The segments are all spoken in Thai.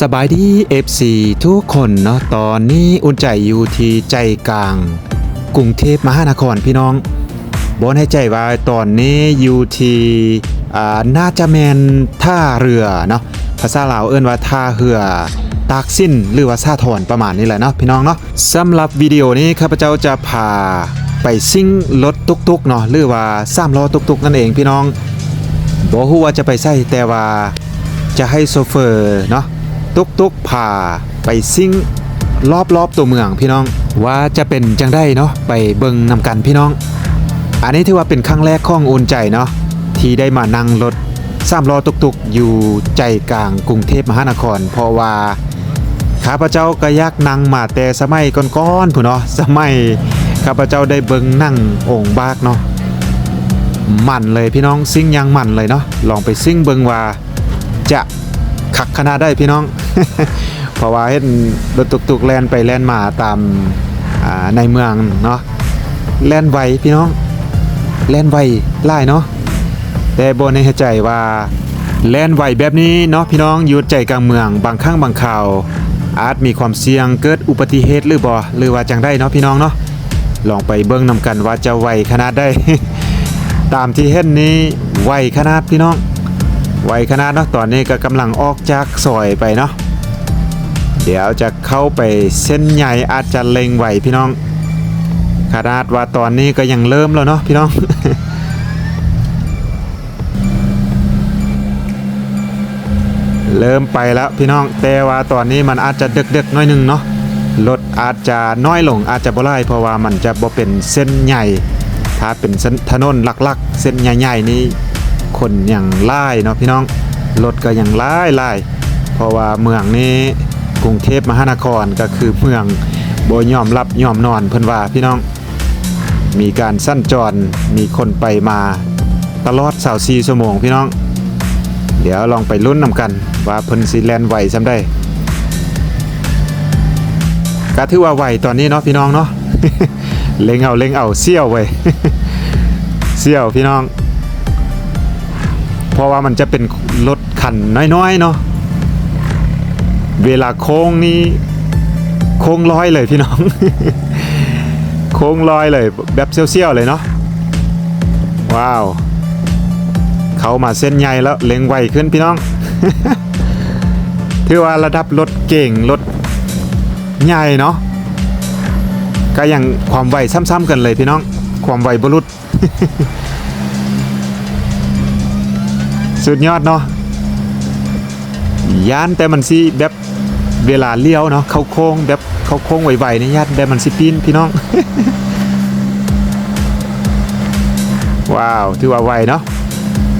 สบายดี FC ทุกคนเนาะตอนนี้อุ่นใจอยู่ที่ใจกลางกรุงเทพมหานครพี่น้องบอนให้ใจว่าตอนนี้อยู่ที่อ่าน่าจะแมนท่าเรือเนาะภาษาลาวเอิ้นว่าท่าเรือตากสิ้นหรือว่าซาทอนประมาณนี้แหละเนาะพี่น้องเนาะสำหรับวิดีโอนี้ข้าพเจ้าจะพาไปซิ่งรถตุกๆเนาะหรือว่าสามล้อตุกๆนั่นเองพี่น้องบอกว่าจะไปใส่แต่ว่าจะให้โซเฟอร์เนาะ ตุกตุกพาไปซิ่งรอบรอบๆตัวเมืองพี่น้อง ว่าจะเป็นจังได้เนาะไปเบิงนำกันพี่น้อง อันนี้ถือว่าเป็นครั้งแรกของอุ่นใจเนาะที่ได้มานั่งรถสามล้อตุกตุกๆอยู่ใจกลางกรุงเทพมหานคร เพราะว่าข้าพเจ้าก็ยากนั่งมาแต่สมัยก่อนๆผู้เนาะสมัยข้าพเจ้าได้เบิงนั่งองค์บากเนาะมันเลยพี่น้องซิ่งยังมันเลยเนาะลองไปซิ่งเบิงว่าจะ ขักขนาดได้พี่น้อง เพราะว่าเห็นรถตุกๆแล่นไปแล่นมาตามในเมืองเนาะแล่นไวพี่น้องแล่นไวไล่เนาะแต่บนในใจว่าแล่นไวแบบนี้เนาะพี่น้องอยู่ใจกลางเมืองบางครั้งบางข่าว อาจมีความเสี่ยงเกิดอุบัติเหตุหรือบ่หรือว่าจังได้เนาะพี่น้องเนาะลองไปเบิ่งนำกันว่าจะไวขนาดได้ ตามที่เห็นนี้ไวขนาดพี่น้อง ไวขนาดเนาะตอนนี้ก็กำลังออกจากซอยไปเนาะเดี๋ยวจะเข้าไปเส้นใหญ่อาจจะเล็งไหวพี่น้องขนาดว่าตอนนี้ก็ยังเริ่มแล้วเนาะพี่น้องเริ่มไปแล้วพี่น้องแต่ว่าตอนนี้มันอาจจะเดึกๆน้อยหนึงเนาะรถอาจจะน้อยลงอาจจะบ่ไล่เพราะว่ามันจะบ่เป็นเส้นใหญ่ ถ้าเป็นเส้นถนนหลักๆ เส้นใหญ่ๆนี่ คนอย่างไล่เนาะพี่น้องรถก็อย่างไล่ไล่เพราะว่าเมืองนี้กรุงเทพมหานครก็คือเมืองบ่ยอมรับยอมนอนเพิ่นว่าพี่น้อง มีการสั้นจรมีคนไปมาตลอด24ชั่วโมงพี่น้อง เดี๋ยวลองไปลุ้นนำกันว่าเพิ่นสิแลนไหวซำได้ก็ถือว่าไหวตอนนี้เนาะพี่น้องเนาะเล็งเอาเล็งเอาเซี่ยวไว้เซี่ยวพี่น้อง ราะว่ามันจะเป็นรถคันน้อยๆเนาะเวลาโค้งนี้โค้งร้อยเลยพี่น้อง โค้งลอยเลยแบบเซี่ยวๆเลยเนาะว้าว เขามาเส้นใหญ่แล้วเล็งไวขึ้นพี่น้องถือว่าระดับรถเก่งรถใหญ่เนาะก็ยังความไวซ้ำๆกันเลยพี่น้อง ความไวบรุษ สุดยอดเนาะย่านแต่มันสิแบบเวลาเลี้ยวเนาะเข้าโค้งแบบเข้าโค้งไหวๆนี่ย่านแต่มันสิปีนพี่น้อง ว้าวถือว่าไวเนาะ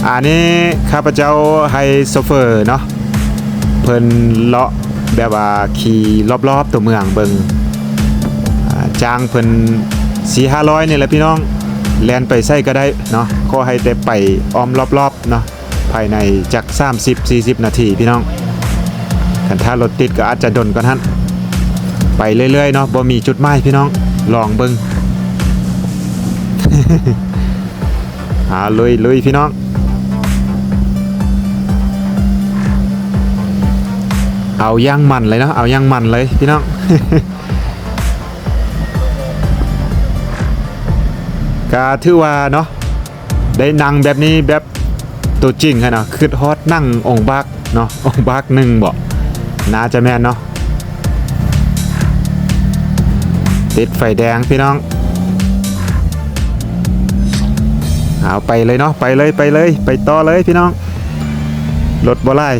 อันนี้ข้าพเจ้าให้โซเฟอร์เนาะเพิ่นเลาะแบบว่าขี่รอบๆตัวเมืองเบิงจ้างเพิ่นสี่ห้าร้อยนี่แหละพี่น้องแลนไปใส่ก็ได้เนาะก็ให้แต่ไปอ้อมรอบๆเนาะ ภายในจาก 30-40 นาทีพี่น้องคันถ้ารถติดก็อาจจะดนกันท่านไปเรื่อยๆเนาะบ่มีจุดหมายพี่น้องลองเบิงหาลุยลุยพี่น้อง เอาย่างมันเลยเนาะเอาย่างมันเลยพี่น้องก็ถือว่าเนาะได้นั่งแบบนี้แบบ ตัวจริงฮะเนาะคือฮอตนั่งองค์บักเนาะองค์บักหนึ่งบอกน่าจะแม่นเนาะติดไฟแดงพี่น้องเอาไปเลยเนาะไปเลยไปเลย ไปต่อเลยพี่น้องรถบ่ไล่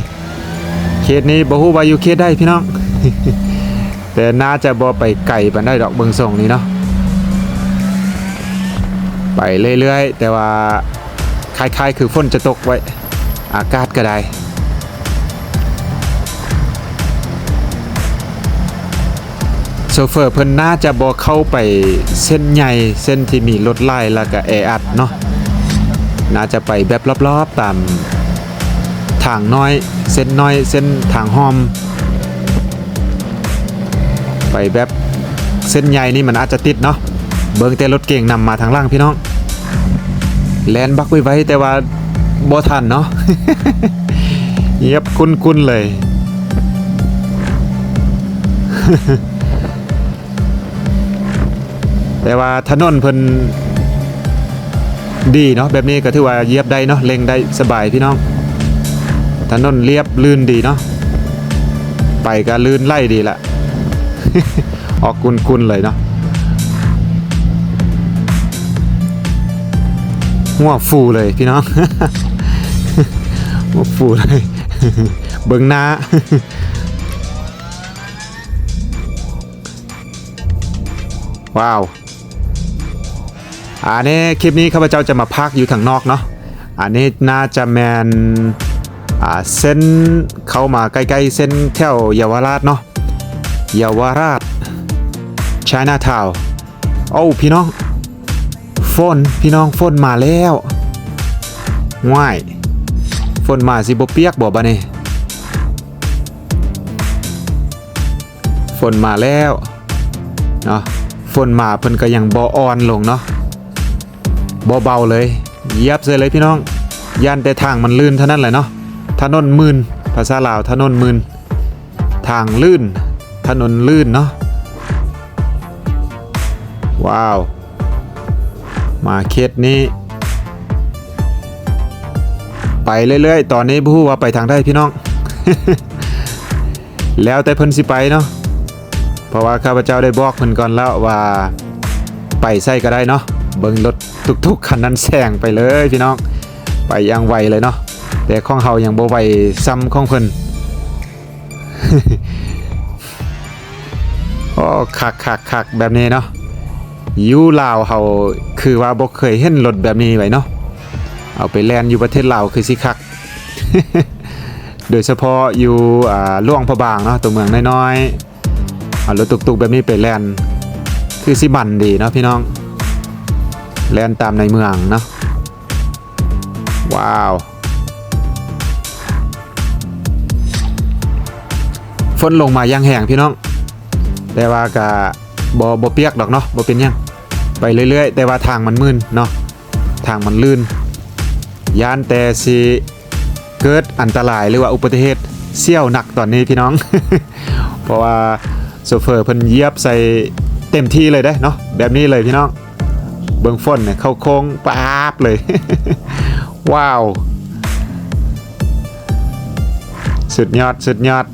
เขตนี้บ่ฮู้ว่าอยู่เขตได้พี่น้อง แต่น่าจะบ่ไปไกลปานได้ดอกเบิงส่งนี้เนาะไปเรื่อยๆ แต่ว่า คล้ายๆ คือฝนจะตกไว้ อากาศก็ได้โซเฟอร์เพิ่นน่าจะบ่เข้าไปเส้นใหญ่เส้นที่มีรถไล่แล้วก็แออัดเนาะน่าจะไปแบบรอบๆตามทางน้อย เส้นน้อย เส้นทางห้อม ไปแบบเส้นใหญ่นี่มันอาจจะติดเนาะเบิ่งแต่รถเก่งนำมาทางล่างพี่น้อง แลนบักไว้ไว้แต่ว่าบ่ทันเนาะเงียบคุ้นๆเลย แต่ว่าถนนเพิ่นดีเนาะแบบนี้ก็ถือว่าเยียบได้เนาะเล็งได้สบายพี่น้องถนนเรียบลื่นดีเนาะไปก็ลื่นไล่ดีละ ออกกุนๆเลยเนาะ หัวฟูเลยพี่น้องหัวฟูเลย เบิ่งหน้าว้าวอันนี้คลิปนี้ข้าพเจ้าจะมาพักอยู่ทางนอกเนาะอันนี้น่าจะแมนอ่าเส้นเข้ามาใกล้ๆเส้นแถวเยาวราชเนาะเยาวราช China Town โอ้พี่น้อง ฝนพี่น้องฝนมาแล้วง่ายฝนมาสิบ่เปียกบ่บะนี่ฝนมาแล้วเนาะฝนมาเพิ่นก็ยังบ่อ่อนลงเนาะบ่เบาเลยเยียบเลยเลยพี่น้องย่านแต่ทางมันลื่นเท่านั้นแหละเนาะถนนมืนภาษาลาวถนนมืนทางลื่น ถนนลื่นเนาะว้าว มาเขตนี้ ไปเรื่อยๆ ตอนนี้ผู้ว่าไปทางได้พี่น้อง แล้วแต่เพิ่นสิไปเนาะเพราะว่าข้าพเจ้าได้บอกเพิ่นก่อนแล้วว่าไปใส่ก็ได้เนาะเบิ่งรถทุกๆคันนั้นแซงไปเลยพี่น้อง ไปยังไวเลยเนาะแต่ของเฮายังบ่ไวซ้ำของเพิ่นโอ้คักคักคักแบบนี้เนาะ อยู่ลาวเฮาคือว่าบ่เคยเห็นรถแบบนี้ไว้เนาะเอาไปแลนอยู่ประเทศลาวคือสิคัก โดยเฉพาะอยู่อ่าหลวงพะบางเนาะตัวเมืองน้อยๆเอารถตุกๆแบบนี้ไปแลนคือสิบันดีเนาะพี่น้องแลนตามในเมืองเนาะว้าวฝนลงมายังแห้งพี่น้อง แต่ว่าก็บ่บ่เปียกดอกเนาะบ่เป็นยัง ไปเรื่อย ๆ แต่ว่าทางมันมึนเนาะทางมันลื่นยานแต่สิเกิดอันตรายหรือว่าอุบัติเหตุเสี่ยวหนักตอนนี้พี่น้อง เพราะว่าโซเฟอร์เพิ่นเยียบใส่เต็มที่เลยได้เนาะแบบนี้เลยพี่น้อง เบื้องฝนเนี่ยเข้าโค้งป๊าบเลย ว้าว สุดยอดสุดยอด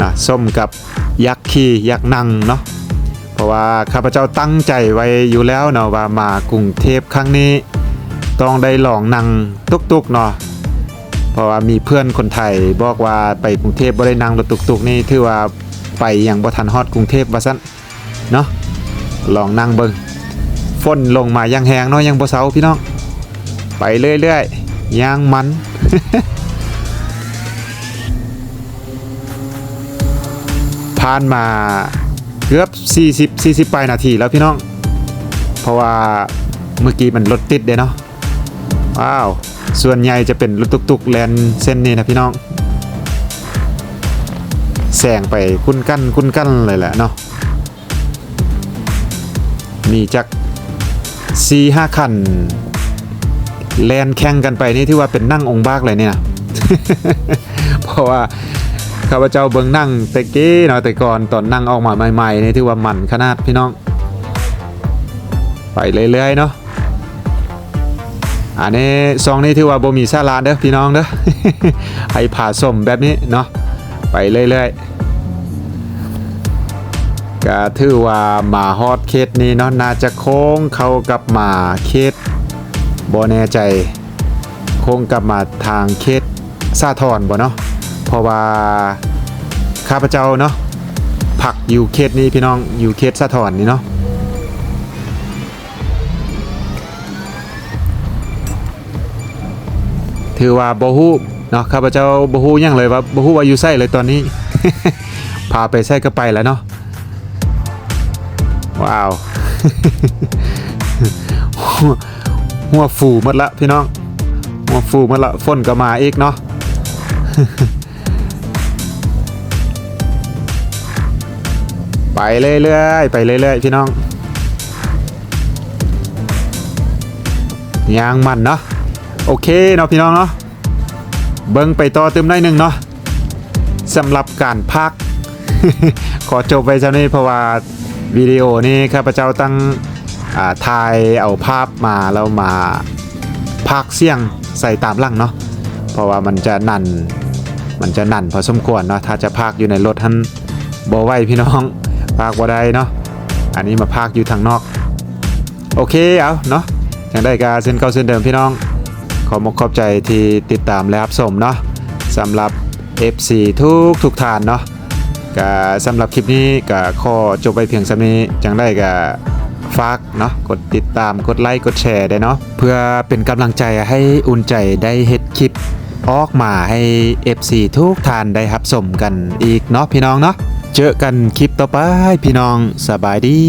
นะส้มกับยักษ์ขี่ยักษ์นั่งเนาะ ราะว่าข้าพเจ้าตั้งใจไว้อยู่แล้วเนาะว่ามากรุงเทพครั้งนี้ ต้องได้ลองนั่งตุกๆเนาะเพราะว่ามีเพื่อนคนไทยบอกว่าไปกรุงเทพบ่ได้นั่งรถตุกๆนี่ถือว่าไปอยังบ่ทันฮอดกรุงเทพว่าซั่นเนาะลองนั่งเบิ่งฝนลงมายังแหงเนาะยังบ่เซาพี่น้องไปเรื่อยๆย่างมันผ่านมา เกือบ 40 40ปลายนาทีแล้วพี่น้อง เพราะว่าเมื่อกี้มันรถติดเด้เนาะว้าว ส่วนใหญ่จะเป็นรถตุกๆแลนเส้นนี้นะพี่น้องแซงไปคุ้นกั้นคุ้นกั้นเลยแหละเนาะมีจักสี่ห้าคันแลนแข่งกันไปนี่ที่ว่าเป็นนั่งองค์บากเลยเนี่ยนะเพราะว่า ข้าพเจ้าเบิ่งนั่งแต่กี้เนาะแต่ก่อนตอนนั่งออกมาใหม่ๆนี่ถือว่ามันขนาดพี่น้อง ไปเรื่อยๆเนาะอันนี้ซองนี้ถือว่าบ่มีซาลาเด้อพี่น้องเด้อให้ผ่าสมแบบนี้เนาะไปเรื่อยๆก็ถือว่าหมาฮอดเคสนี้เนาะน่าจะโค้งเข้ากับหมาเคสบ่แน่ใจ โค้งกลับมาทางเคสซาทอนบ่เนาะ ราะว่าข้าพเจ้าเนาะผักอยู่เขตนี้พี่น้องอยู่เขตสะทอนนี่เนาะถือว่าบ่ฮู้เนาะข้าพเจ้าบ่ฮู้ยังเลยว่าบ่ฮู้ว่าอยู่ไสเลยตอนนี้ พาไปไสก็ไปแล้วเนาะว้าวหัวหัวฟูหมดละพี่น้องหัวฟูหมดละฝนก็มาอีกเนาะ ไปเรื่อยๆไปเรื่อยๆพี่น้องยางมันเนาะโอเคเนาะพี่น้องเนาะเบิ้งไปต่อเติมได้หนึ่งเนาะสำหรับการพัก ขอจบไปเท่านี้เพราะว่าวิดีโอนี้ข้าพเจ้าตั้งถ่ายเอาภาพมาแล้วมาพากเสียงใส่ตามหลังเนาะเพราะว่ามันจะนั่นมันจะนั่นพอสมควรเนาะถ้าจะพากอยู่ในรถท่านบ่ไหวพี่น้อง พากบ่ได้เนาะอันนี้มาพากอยู่ทางนอก โอเคเอาเนาะย่างได้การเส้นเก่าเส้นเดิมพี่น้อง ขอมกขอบใจที่ติดตามและรับชมเนาะสำหรับ FC ทุกทุกทานเนาะก็สำหรับคลิปนี้ก็ขอจบไปเพียงสำนี้จังได้ก็ฝากเนาะกดติดตามกดไลค์กดแชร์ได้เนาะเพื่อเป็นกำลังใจให้อุ่นใจได้เฮ็ดคลิปออกมาให้ FC ทุกทานได้รับชมกันอีกเนาะพี่น้องเนาะ เจอกันคลิปต่อไปพี่น้องสบายดี